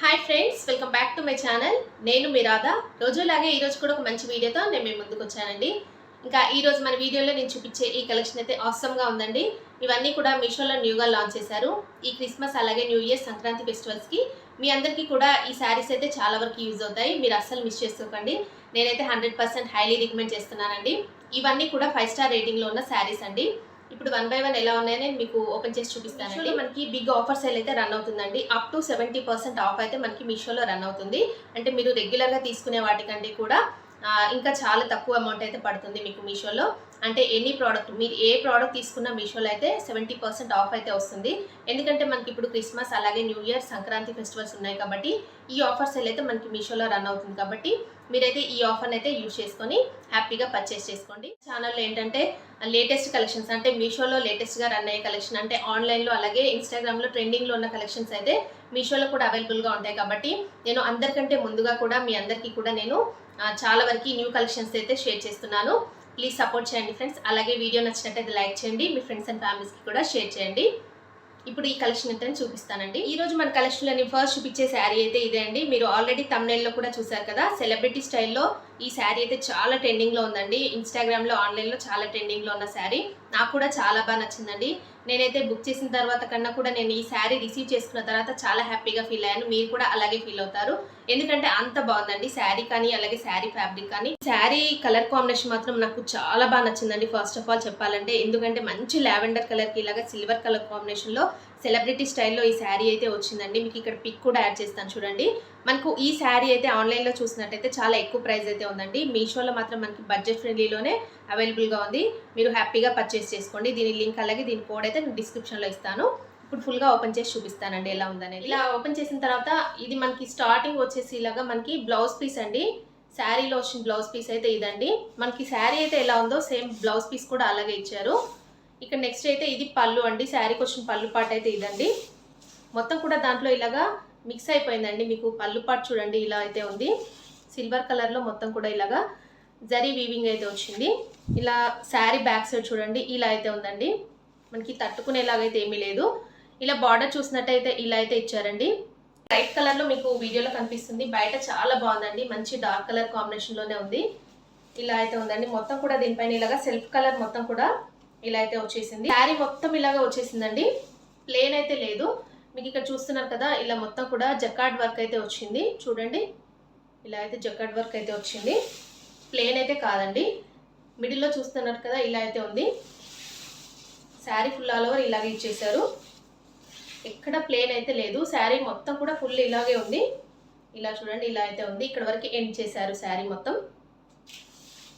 Hi friends welcome back to my channel నేను మీ రాధా. రోజులాగే ఈరోజు కూడా ఒక మంచి వీడియోతో నేను మీ ముందుకు వచ్చానండి. ఇంకా ఈరోజు మన వీడియోలో నేను చూపించే ఈ కలెక్షన్ అయితే awesome ఉందండి. ఇవన్నీ కూడా మీషోలో న్యూగా లాంచ్ చేశారు. ఈ క్రిస్మస్ అలాగే న్యూ ఇయర్ సంక్రాంతి ఫెస్టివల్స్కి మీ అందరికీ కూడా ఈ శారీస్ అయితే చాలా వరకు యూజ్ అవుతాయి. మీరు అస్సలు మిస్ చేసుకోకండి. నేనైతే హండ్రెడ్ పర్సెంట్ హైలీ రికమెండ్ చేస్తున్నానండి. ఇవన్నీ కూడా ఫైవ్ స్టార్ రేటింగ్లో ఉన్న శారీస్ అండి. ఇప్పుడు వన్ బై వన్ ఎలా ఉన్నాయని నేను మీకు ఓపెన్ చేసి చూపిస్తానండి. మనకి బిగ్ ఆఫర్ సేల్ అయితే రన్ అవుతుందండి. Up to seventy percent off అయితే మనకి మీషోలో రన్ అవుతుంది. అంటే మీరు రెగ్యులర్గా తీసుకునే వాటికంటే కూడా ఇంకా చాలా తక్కువ అమౌంట్ అయితే పడుతుంది మీకు మీషోలో. అంటే ఎనీ ప్రోడక్ట్ మీరు ఏ ప్రోడక్ట్ తీసుకున్నా మీషోలో అయితే సెవెంటీ పర్సెంట్ ఆఫ్ అయితే వస్తుంది. ఎందుకంటే మనకి ఇప్పుడు క్రిస్మస్ అలాగే న్యూ ఇయర్ సంక్రాంతి ఫెస్టివల్స్ ఉన్నాయి కాబట్టి ఈ ఆఫర్ సేల్ అయితే మనకి మీషోలో రన్ అవుతుంది కాబట్టి మీరైతే ఈ ఆఫర్ని అయితే యూజ్ చేసుకొని హ్యాపీగా పర్చేస్ చేసుకోండి. ఛానల్లో ఏంటంటే లేటెస్ట్ కలెక్షన్స్ అంటే మీషోలో లేటెస్ట్గా రన్ అయ్యే కలెక్షన్ అంటే ఆన్లైన్లో అలాగే ఇన్స్టాగ్రామ్లో ట్రెండింగ్లో ఉన్న కలెక్షన్స్ అయితే మీషోలో కూడా అవైలబుల్గా ఉంటాయి కాబట్టి నేను అందరికంటే ముందుగా కూడా మీ అందరికీ కూడా నేను చాలా వరకు న్యూ కలెక్షన్స్ అయితే షేర్ చేస్తున్నాను. ప్లీజ్ సపోర్ట్ చేయండి ఫ్రెండ్స్ అలాగే వీడియో నచ్చినట్టయితే లైక్ చేయండి. మీ ఫ్రెండ్స్ అండ్ ఫ్యామిలీస్కి కూడా షేర్ చేయండి. ఇప్పుడు ఈ కలెక్షన్ అయితే చూపిస్తానండి. ఈ రోజు మన కలెక్షన్లోని ఫస్ట్ చూపించే శారీ అయితే ఇదే అండి. మీరు ఆల్రెడీ తమ్నైల్లో కూడా చూసారు కదా సెలబ్రిటీ స్టైల్లో ఈ శారీ అయితే చాలా ట్రెండింగ్లో ఉందండి. ఇన్స్టాగ్రామ్లో ఆన్లైన్లో చాలా ట్రెండింగ్లో ఉన్న శారీ. నాకు కూడా చాలా బాగా నచ్చిందండి. నేనైతే బుక్ చేసిన తర్వాత కన్నా కూడా నేను ఈ శారీ రిసీవ్ చేసుకున్న తర్వాత చాలా హ్యాపీగా ఫీల్ అయ్యాను. మీరు కూడా అలాగే ఫీల్ అవుతారు. ఎందుకంటే అంత బాగుందండి శారీ కానీ అలాగే శారీ ఫ్యాబ్రిక్ కానీ. శారీ కలర్ కాంబినేషన్ మాత్రం నాకు చాలా బాగా నచ్చిందండి. ఫస్ట్ ఆఫ్ ఆల్ చెప్పాలంటే ఎందుకంటే మంచి లావెండర్ కలర్కి ఇలాగా సిల్వర్ కలర్ కాంబినేషన్లో సెలబ్రిటీ స్టైల్లో ఈ శారీ అయితే వచ్చిందండి. మీకు ఇక్కడ పిక్ కూడా యాడ్ చేస్తాను చూడండి. మనకు ఈ శారీ అయితే ఆన్లైన్లో చూసినట్టయితే చాలా ఎక్కువ ప్రైస్ అయితే ఉందండి. మీషోలో మాత్రం మనకి బడ్జెట్ ఫ్రెండ్లీలోనే అవైలబుల్గా ఉంది. మీరు హ్యాపీగా పర్చేస్ చేసుకోండి. దీని లింక్ అలాగే దీని కోడ్ అయితే నేను డిస్క్రిప్షన్లో ఇస్తాను. ఇప్పుడు ఫుల్గా ఓపెన్ చేసి చూపిస్తానండి ఎలా ఉందనేది. ఇలా ఓపెన్ చేసిన తర్వాత ఇది మనకి స్టార్టింగ్ వచ్చేసి ఇలాగా మనకి బ్లౌజ్ పీస్ అండి. శారీలో వచ్చిన బ్లౌజ్ పీస్ అయితే ఇదండి. మనకి శారీ అయితే ఎలా ఉందో సేమ్ బ్లౌజ్ పీస్ కూడా అలాగే ఇచ్చారు. ఇక్కడ నెక్స్ట్ అయితే ఇది పళ్ళు అండి. శారీకి వచ్చిన పళ్ళు పాట అయితే ఇదండి. మొత్తం కూడా దాంట్లో ఇలాగా మిక్స్ అయిపోయిందండి. మీకు పళ్ళు పాటు చూడండి ఇలా అయితే ఉంది. సిల్వర్ కలర్లో మొత్తం కూడా ఇలాగా జరీ వీవింగ్ అయితే వచ్చింది. ఇలా శారీ బ్యాక్ సైడ్ చూడండి ఇలా అయితే ఉందండి. మనకి తట్టుకునేలాగైతే ఏమీ లేదు. ఇలా బార్డర్ చూసినట్టయితే ఇలా అయితే ఇచ్చారండి. లైట్ కలర్లో మీకు వీడియోలో కనిపిస్తుంది. బయట చాలా బాగుందండి. మంచి డార్క్ కలర్ కాంబినేషన్లోనే ఉంది. ఇలా అయితే ఉందండి. మొత్తం కూడా దీనిపైన ఇలాగా సెల్ఫ్ కలర్ మొత్తం కూడా ఇలా అయితే వచ్చేసింది. శారీ మొత్తం ఇలాగా వచ్చేసిందండి. ప్లేన్ అయితే లేదు. మీకు ఇక్కడ చూస్తున్నారు కదా ఇలా మొత్తం కూడా జకార్డ్ వర్క్ అయితే వచ్చింది. చూడండి. ఇలా అయితే జకార్డ్ వర్క్ అయితే వచ్చింది. ప్లేన్ అయితే కాదండి. మిడిల్లో చూస్తున్నారు కదా ఇలా అయితే ఉంది. శారీ ఫుల్ ఆల్ ఓవర్ ఇలాగే ఇచ్చేసారు ఎక్కడ ప్లేన్ అయితే లేదు. శారీ మొత్తం కూడా ఫుల్ ఇలాగే ఉంది. ఇలా చూడండి ఇలా అయితే ఉంది. ఇక్కడ వరకు ఎండ్ చేశారు శారీ మొత్తం.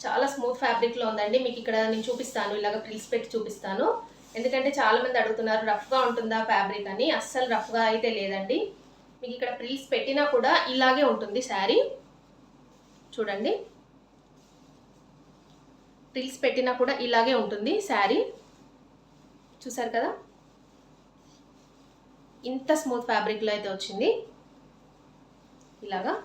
చాలా స్మూత్ ఫ్యాబ్రిక్లో ఉందండి. మీకు ఇక్కడ నేను చూపిస్తాను. ఇలాగ ప్రిల్స్ పెట్టి చూపిస్తాను. ఎందుకంటే చాలామంది అడుగుతున్నారు రఫ్గా ఉంటుందా ఫ్యాబ్రిక్ అని? అస్సలు రఫ్గా అయితే లేదండి. మీకు ఇక్కడ ప్రిల్స్ పెట్టినా కూడా ఇలాగే ఉంటుంది శారీ. చూడండి. ప్రిల్స్ పెట్టినా కూడా ఇలాగే ఉంటుంది శారీ. చూసారు కదా? ఇంత స్మూత్ ఫ్యాబ్రిక్లో అయితే వచ్చింది. ఇలాగా.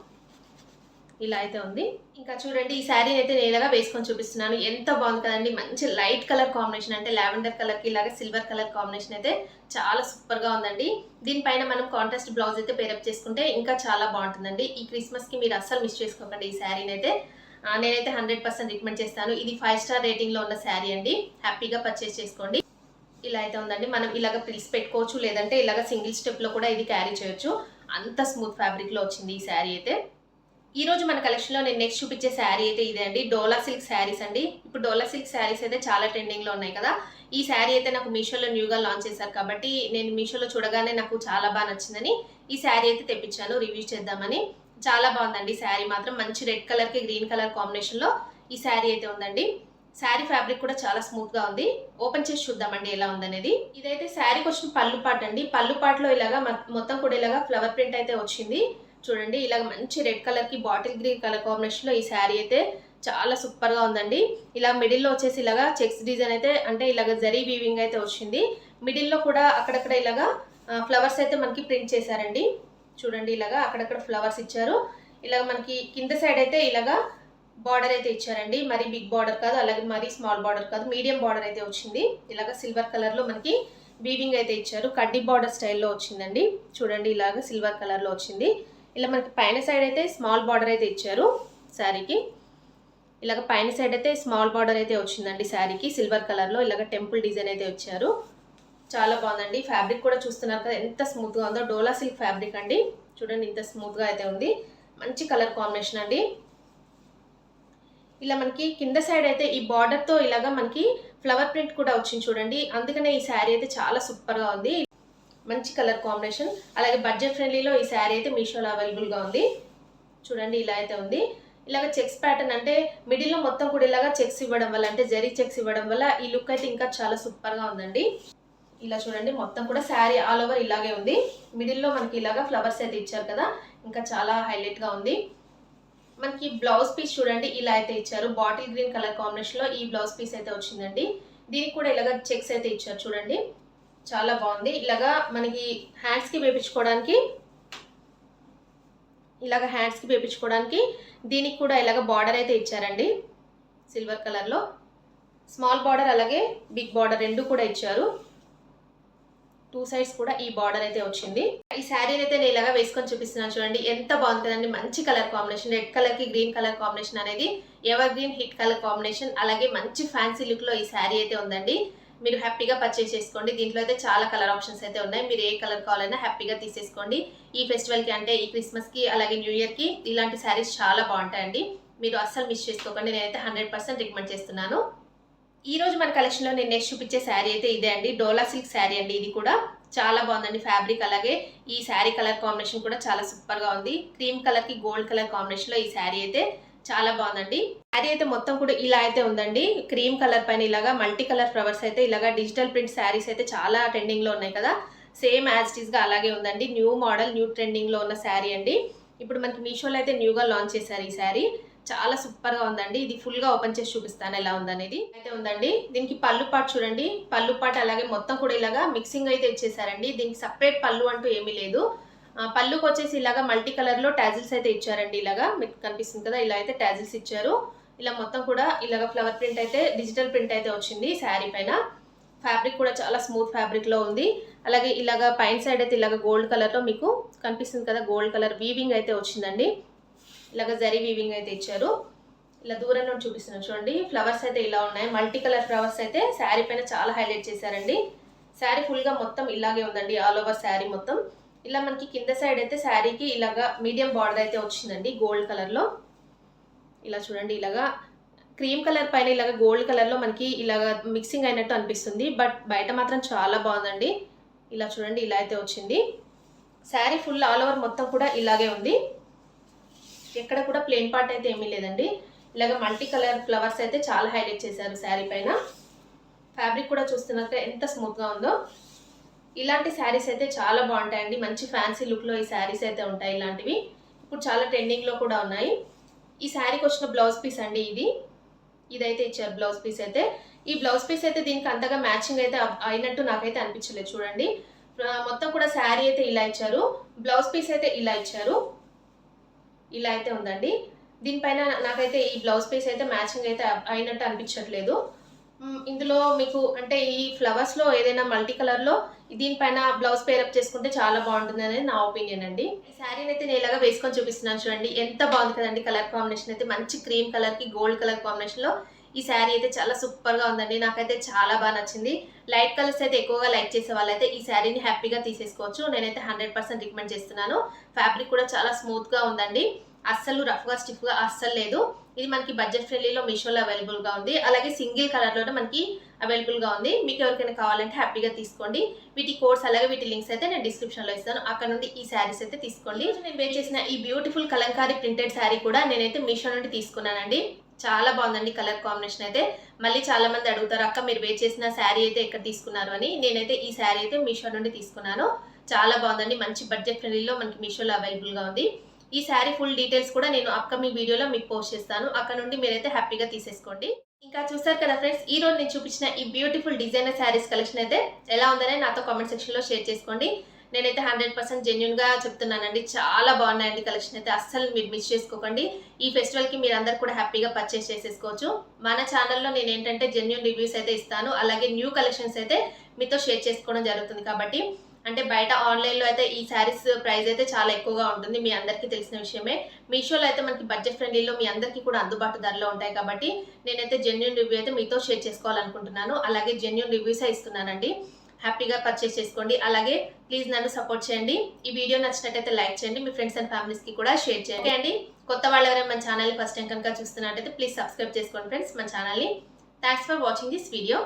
ఇలా అయితే ఉంది. ఇంకా చూడండి ఈ శారీ అయితే నేను ఇలాగా వేసుకొని చూపిస్తున్నాను. ఎంత బాగుంది కదండి. మంచి లైట్ కలర్ కాంబినేషన్ అంటే లావెండర్ కలర్కి ఇలాగా సిల్వర్ కలర్ కాంబినేషన్ అయితే చాలా సూపర్గా ఉందండి. దీనిపైన మనం కాంట్రాస్ట్ బ్లౌజ్ అయితే పేరప్ చేసుకుంటే ఇంకా చాలా బాగుంటుందండి. ఈ క్రిస్మస్కి మీరు అస్సలు మిస్ చేసుకోకండి ఈ శారీని అయితే. నేనైతే హండ్రెడ్ పర్సెంట్ రికమెండ్ చేస్తాను. ఇది ఫైవ్ స్టార్ రేటింగ్లో ఉన్న శారీ అండి. హ్యాపీగా పర్చేస్ చేసుకోండి. ఇలా అయితే ఉందండి. మనం ఇలాగ ప్రిల్స్ పెట్టుకోవచ్చు లేదంటే ఇలాగ సింగిల్ స్టెప్లో కూడా ఇది క్యారీ చేయొచ్చు. అంత స్మూత్ ఫ్యాబ్రిక్లో వచ్చింది ఈ శారీ అయితే. ఈ రోజు మన కలెక్షన్లో నేను నెక్స్ట్ చూపించే శారీ అయితే ఇదే అండి. డోలా సిల్క్ శారీస్ అండి. ఇప్పుడు డోలా సిల్క్ శారీస్ అయితే చాలా ట్రెండింగ్లో ఉన్నాయి కదా. ఈ శారీ అయితే నాకు మీషోలో న్యూగా లాంచ్ చేశారు కాబట్టి నేను మీషోలో చూడగానే నాకు చాలా బాగా నచ్చిందని ఈ శారీ అయితే తెప్పించాను. రివ్యూ చేద్దామని. చాలా బాగుందండి శారీ మాత్రం. మంచి రెడ్ కలర్కి గ్రీన్ కలర్ కాంబినేషన్లో ఈ శారీ అయితే ఉందండి. శారీ ఫ్యాబ్రిక్ కూడా చాలా స్మూత్గా ఉంది. ఓపెన్ చేసి చూద్దామండి ఎలా ఉందనేది. ఇదైతే శారీకి వచ్చిన పళ్ళు పాట అండి పళ్ళు పాటలో ఇలాగా మొత్తం కూడా ఇలాగా ఫ్లవర్ ప్రింట్ అయితే వచ్చింది. చూడండి ఇలాగ మంచి రెడ్ కలర్కి బాటిల్ గ్రీన్ కలర్ కాంబినేషన్లో ఈ శారీ అయితే చాలా సూపర్గా ఉందండి. ఇలా మిడిల్లో వచ్చేసి ఇలాగా చెక్స్ డిజైన్ అయితే అంటే ఇలాగ జరీ వీవింగ్ అయితే వచ్చింది. మిడిల్లో కూడా అక్కడక్కడ ఇలాగా ఫ్లవర్స్ అయితే మనకి ప్రింట్ చేశారండి. చూడండి ఇలాగా అక్కడక్కడ ఫ్లవర్స్ ఇచ్చారు. ఇలాగ మనకి కింద సైడ్ అయితే ఇలాగా బార్డర్ అయితే ఇచ్చారండి. మరి బిగ్ బార్డర్ కాదు అలాగే మరి స్మాల్ బార్డర్ కాదు మీడియం బార్డర్ అయితే వచ్చింది. ఇలాగ సిల్వర్ కలర్లో మనకి వీవింగ్ అయితే ఇచ్చారు. కడ్డీ బార్డర్ స్టైల్లో వచ్చిందండి. చూడండి ఇలాగ సిల్వర్ కలర్లో వచ్చింది. ఇలా మనకి పైన సైడ్ అయితే స్మాల్ బార్డర్ అయితే ఇచ్చారు శారీకి. ఇలాగ పైన సైడ్ అయితే స్మాల్ బార్డర్ అయితే వచ్చిందండి శారీకి. సిల్వర్ కలర్లో ఇలాగ టెంపుల్ డిజైన్ అయితే వచ్చారు. చాలా బాగుందండి. ఫ్యాబ్రిక్ కూడా చూస్తున్నారు కదా ఎంత స్మూత్గా ఉందో. డోలా సిల్క్ ఫ్యాబ్రిక్ అండి. చూడండి ఇంత స్మూత్గా అయితే ఉంది. మంచి కలర్ కాంబినేషన్ అండి. ఇలా మనకి కింద సైడ్ అయితే ఈ బార్డర్తో ఇలాగా మనకి ఫ్లవర్ ప్రింట్ కూడా వచ్చింది చూడండి. అందుకనే ఈ శారీ అయితే చాలా సూపర్గా ఉంది. మంచి కలర్ కాంబినేషన్. అలాగే బడ్జెట్ ఫ్రెండ్లీలో ఈ శారీ అయితే మీషోలో అవైలబుల్గా ఉంది. చూడండి ఇలా అయితే ఉంది. ఇలాగ చెక్స్ ప్యాటర్న్ అంటే మిడిల్లో మొత్తం కూడా ఇలాగ చెక్స్ ఇవ్వడం వల్ల అంటే జరీ చెక్స్ ఇవ్వడం వల్ల ఈ లుక్ అయితే ఇంకా చాలా సూపర్గా ఉందండి. ఇలా చూడండి మొత్తం కూడా శారీ ఆల్ ఓవర్ ఇలాగే ఉంది. మిడిల్లో మనకి ఇలాగ ఫ్లవర్స్ అయితే ఇచ్చారు కదా ఇంకా చాలా హైలైట్గా ఉంది. మనకి బ్లౌజ్ పీస్ చూడండి ఇలా అయితే ఇచ్చారు. బాటిల్ గ్రీన్ కలర్ కాంబినేషన్లో ఈ బ్లౌజ్ పీస్ అయితే వచ్చిందండి. దీనికి కూడా ఇలాగ చెక్స్ అయితే ఇచ్చారు చూడండి. చాలా బాగుంది. ఇలాగా మనకి హ్యాండ్స్కి వేపించుకోవడానికి ఇలాగ హ్యాండ్స్కి వేపించుకోవడానికి దీనికి కూడా ఇలాగ బార్డర్ అయితే ఇచ్చారండి సిల్వర్ కలర్లో స్మాల్ బార్డర్ అలాగే బిగ్ బార్డర్ రెండు కూడా ఇచ్చారు. టూ సైడ్స్ కూడా ఈ బార్డర్ అయితే వచ్చింది. ఈ శారీని అయితే నేను ఇలాగా వేసుకొని చూపిస్తున్నాను చూడండి. ఎంత బాగుంది కదండి. మంచి కలర్ కాంబినేషన్ రెడ్ కలర్కి గ్రీన్ కలర్ కాంబినేషన్ అనేది evergreen hit colour combination అలాగే మంచి ఫ్యాన్సీ లుక్లో ఈ శారీ అయితే ఉందండి. మీరు హ్యాపీగా పర్చేస్ చేసుకోండి. దీంట్లో అయితే చాలా కలర్ ఆప్షన్స్ అయితే ఉన్నాయి. మీరు ఏ కలర్ కావాలన్నా హ్యాపీగా తీసేసుకోండి. ఈ ఫెస్టివల్కి అంటే ఈ క్రిస్మస్కి అలాగే న్యూ ఇయర్కి ఇలాంటి శారీస్ చాలా బాగుంటాయండి. మీరు అస్సలు మిస్ చేసుకోకండి. నేనైతే హండ్రెడ్ పర్సెంట్ రికమెండ్ చేస్తున్నాను. ఈ రోజు మన కలెక్షన్లో నేను నెక్స్ట్ చూపించే శారీ అయితే ఇదే అండి. డోలా సిల్క్ శారీ అండి ఇది కూడా. చాలా బాగుందండి ఫ్యాబ్రిక్ అలాగే. ఈ శారీ కలర్ కాంబినేషన్ కూడా చాలా సూపర్గా ఉంది. క్రీమ్ కలర్కి గోల్డ్ కలర్ కాంబినేషన్లో ఈ శారీ అయితే చాలా బాగుందండి. శారీ అయితే మొత్తం కూడా ఇలా అయితే ఉందండి. క్రీమ్ కలర్ పైన ఇలాగా మల్టీ కలర్ ఫ్లవర్స్ అయితే ఇలాగా డిజిటల్ ప్రింట్ శారీస్ అయితే చాలా ట్రెండింగ్లో ఉన్నాయి కదా. సేమ్ యాజ్గా అలాగే ఉందండి. న్యూ మోడల్ న్యూ ట్రెండింగ్లో ఉన్న శారీ అండి. ఇప్పుడు మనకి మీషోలో అయితే న్యూగా లాంచ్ చేశారు ఈ శారీ. చాలా సూపర్గా ఉందండి. ఇది ఫుల్గా ఓపెన్ చేసి చూపిస్తాను ఎలా ఉందనేది. అయితే ఉందండి. దీనికి పళ్ళు పాటు చూడండి. పళ్ళు పాటు అలాగే మొత్తం కూడా ఇలాగా మిక్సింగ్ అయితే ఇచ్చేసారండి దీనికి సపరేట్ పళ్ళు అంటూ ఏమీ లేదు. పళ్ళుకి వచ్చేసి ఇలాగా మల్టీ కలర్లో టాజిల్స్ అయితే ఇచ్చారండి ఇలాగా. మీకు కనిపిస్తుంది కదా ఇలా అయితే టాజిల్స్ ఇచ్చారు. ఇలా మొత్తం కూడా ఇలాగ ఫ్లవర్ ప్రింట్ అయితే డిజిటల్ ప్రింట్ అయితే వచ్చింది శారీ పైన. ఫ్యాబ్రిక్ కూడా చాలా స్మూత్ ఫ్యాబ్రిక్లో ఉంది. అలాగే ఇలాగ పైన సైడ్ అయితే ఇలాగ గోల్డ్ కలర్లో మీకు కనిపిస్తుంది కదా గోల్డ్ కలర్ వీవింగ్ అయితే వచ్చిందండి. ఇలాగ జరీ వీవింగ్ అయితే ఇచ్చారు. ఇలా దూరం నుండి చూపిస్తున్నాను చూడండి. ఫ్లవర్స్ అయితే ఇలా ఉన్నాయి. మల్టీ కలర్ ఫ్లవర్స్ అయితే శారీ పైన చాలా హైలైట్ చేశారండి. శారీ ఫుల్గా మొత్తం ఇలాగే ఉందండి. ఆల్ ఓవర్ శారీ మొత్తం. ఇలా మనకి కింద సైడ్ అయితే శారీకి ఇలాగా మీడియం బార్డర్ అయితే వచ్చిందండి గోల్డ్ కలర్లో ఇలా చూడండి ఇలాగా క్రీమ్ కలర్ పైన ఇలాగ గోల్డ్ కలర్లో మనకి ఇలాగ మిక్సింగ్ అయినట్టు అనిపిస్తుంది బట్ బయట మాత్రం చాలా బాగుందండి. ఇలా చూడండి ఇలా అయితే వచ్చింది. శారీ ఫుల్ ఆల్ ఓవర్ మొత్తం కూడా ఇలాగే ఉంది. ఎక్కడ కూడా ప్లెయిన్ పార్ట్ అయితే ఏమీ లేదండి. ఇలాగ మల్టీ కలర్ ఫ్లవర్స్ అయితే చాలా హైలైట్ చేశారు శారీ పైన. ఫ్యాబ్రిక్ కూడా చూస్తున్నట్టు ఎంత స్మూత్గా ఉందో. ఇలాంటి శారీస్ అయితే చాలా బాగుంటాయండి. మంచి ఫ్యాన్సీ లుక్లో ఈ శారీస్ అయితే ఉంటాయి ఇలాంటివి. ఇప్పుడు చాలా ట్రెండింగ్లో కూడా ఉన్నాయి. ఈ శారీకి వచ్చిన బ్లౌజ్ పీస్ అండి ఇది. ఇదైతే ఇచ్చారు బ్లౌజ్ పీస్ అయితే. ఈ బ్లౌజ్ పీస్ అయితే దీనికి అంతగా మ్యాచింగ్ అయితే అయినట్టు నాకైతే అనిపించలేదు చూడండి. మొత్తం కూడా శారీ అయితే ఇలా ఇచ్చారు. బ్లౌజ్ పీస్ అయితే ఇలా ఇచ్చారు. ఇలా అయితే ఉందండి. దీనిపైన నాకైతే ఈ బ్లౌజ్ పీస్ అయితే మ్యాచింగ్ అయితే అయినట్టు అనిపించట్లేదు. ఇందులో మీకు అంటే ఈ ఫ్లవర్స్లో ఏదైనా మల్టీ కలర్లో దీనిపైన బ్లౌజ్ పేరప్ చేసుకుంటే చాలా బాగుంటుంది అనేది నా ఒపీనియన్ అండి. ఈ శారీని అయితే నేను ఇలాగా వేసుకొని చూపిస్తున్నాను చూడండి. ఎంత బాగుంది కదండి కలర్ కాంబినేషన్ అయితే. మంచి క్రీమ్ కలర్కి గోల్డ్ కలర్ కాంబినేషన్లో ఈ శారీ అయితే చాలా సూపర్గా ఉందండి. నాకైతే చాలా బాగా నచ్చింది. లైట్ కలర్స్ అయితే ఎక్కువగా లైక్ చేసే వాళ్ళైతే ఈ శారీని హ్యాపీగా తీసేసుకోవచ్చు. నేనైతే హండ్రెడ్ పర్సెంట్ రికమెండ్ చేస్తున్నాను. ఫ్యాబ్రిక్ కూడా చాలా స్మూత్గా ఉందండి. అస్సలు రఫ్గా స్టిఫ్గా అస్సలు లేదు. ఇది మనకి బడ్జెట్ ఫ్రెండ్లీలో మీషోలో అవైలబుల్గా ఉంది. అలాగే సింగిల్ కలర్లోనే మనకి అవైలబుల్గా ఉంది. మీకు ఎవరికైనా కావాలంటే హ్యాపీగా తీసుకోండి. వీటి కోడ్స్ అలాగే వీటి లింక్స్ అయితే నేను డిస్క్రిప్షన్లో ఇస్తాను. అక్కడ నుండి ఈ శారీస్ అయితే తీసుకోండి. నేను వేర్ చేసిన ఈ బ్యూటిఫుల్ కలంకారీ ప్రింటెడ్ శారీ కూడా నేనైతే మీషో నుండి తీసుకున్నానండి. చాలా బాగుందండి కలర్ కాంబినేషన్ అయితే. మళ్ళీ చాలా మంది అడుగుతారు అక్క మీరు వేర్ చేసిన శారీ అయితే ఎక్కడ తీసుకున్నారు? అని. నేనైతే ఈ శారీ అయితే మీషో నుండి తీసుకున్నాను. చాలా బాగుందండి. మంచి బడ్జెట్ ఫ్రెండ్లీలో మనకి మీషోలో అవైలబుల్గా ఉంది. ఈ శారీ ఫుల్ డీటెయిల్స్ కూడా నేను అప్కమింగ్ వీడియోలో మీకు పోస్ట్ చేస్తాను. అక్కడ నుండి మీరైతే హ్యాపీగా తీసేసుకోండి. ఇంకా చూసారు కదా ఫ్రెండ్స్ ఈ రోజు నేను చూపించిన ఈ బ్యూటిఫుల్ డిజైనర్ శారీస్ కలెక్షన్ అయితే ఎలా ఉందనే నాతో కామెంట్ సెక్షన్లో షేర్ చేసుకోండి. నేనైతే హండ్రెడ్ పర్సెంట్ జెన్యున్గా చెప్తున్నానండి. చాలా బాగున్నాయండి కలెక్షన్ అయితే. అస్సలు మీరు మిస్ చేసుకోకండి. ఈ ఫెస్టివల్కి మీరు అందరు కూడా హ్యాపీగా పర్చేస్ చేసేసుకోవచ్చు. మన ఛానల్లో నేను ఏంటంటే జెన్యున్ రివ్యూస్ అయితే ఇస్తాను. అలాగే న్యూ కలెక్షన్స్ అయితే మీతో షేర్ చేసుకోవడం జరుగుతుంది కాబట్టి అంటే బయట ఆన్లైన్లో అయితే ఈ శారీస్ ప్రైస్ అయితే చాలా ఎక్కువగా ఉంటుంది. మీ అందరికీ తెలిసిన విషయమే. మీషోలో అయితే మనకి బడ్జెట్ ఫ్రెండ్లీలో మీ అందరికీ కూడా అందుబాటు ధరలో ఉంటాయి కాబట్టి నేనైతే జెన్యున్ రివ్యూ అయితే మీతో షేర్ చేసుకోవాలనుకుంటున్నాను. అలాగే జెన్యున్ రివ్యూసే ఇస్తున్నానండి. హ్యాపీగా పర్చేస్ చేసుకోండి. అలాగే ప్లీజ్ నన్ను సపోర్ట్ చేయండి. ఈ వీడియో నచ్చినట్టయితే లైక్ చేయండి. మీ ఫ్రెండ్స్ అండ్ ఫ్యామిలీస్కి కూడా షేర్ చేయండి. అండి కొత్త వాళ్ళు ఎవరైనా మన ఛానల్ ఫస్ట్ టైం కనుక చూస్తున్నట్టయితే ప్లీజ్ సబ్స్క్రైబ్ చేసుకోండి ఫ్రెండ్స్ మన ఛానల్ని thanks for watching this video